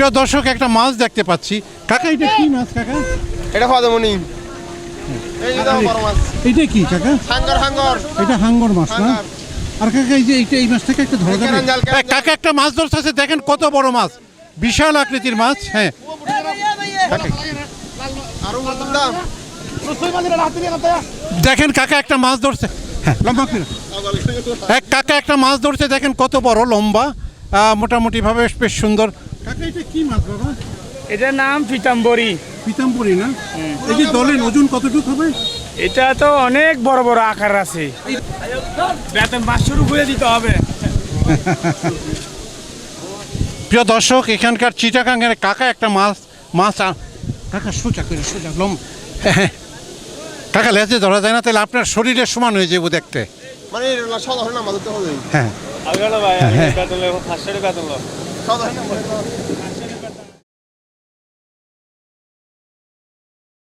প্রিয় দর্শক একটা মাছ দেখতে পাচ্ছি। কাকা এটা কি মাছ কাকা? এটা মাছ। এটা কি কাকা? হাঙ্গর হাঙ্গর। এটা হাঙ্গর মাছ না? আর কাকা এই যে এইটা এই মাছ থেকে একটা ধরা যাবে জাল, কাকা একটা মাছ ধরতেছে দেখেন কত বড় মাছ। বিশাল আকৃতির মাছ হ্যাঁ। দেখেন কাকা একটা মাছ ধরছে। হ্যাঁ লম্বা এক কাকা একটা মাছ ধরছে দেখেন কত বড় লম্বা। মোটামুটিভাবে বেশ সুন্দর। কাকা এটা কি মাছ বাবা? এটার নাম পিতাম্বরি। পিতাম্বরী না? এই যে দলের ওজন কতটুকু হবে? এটা তো অনেক বড় বড় আকার আছে। বেতন পাঁচশো করে দিতে হবে। প্রিয় দর্শক এখানকার চিটাগাঙ্গের কাকা একটা মাছ মাছ কাকা সোজা করে সোজা লম কাকা লেজে ধরা যায় না তাহলে আপনার শরীরের সমান হয়ে যাব দেখতে। মানে হ্যাঁ। todo.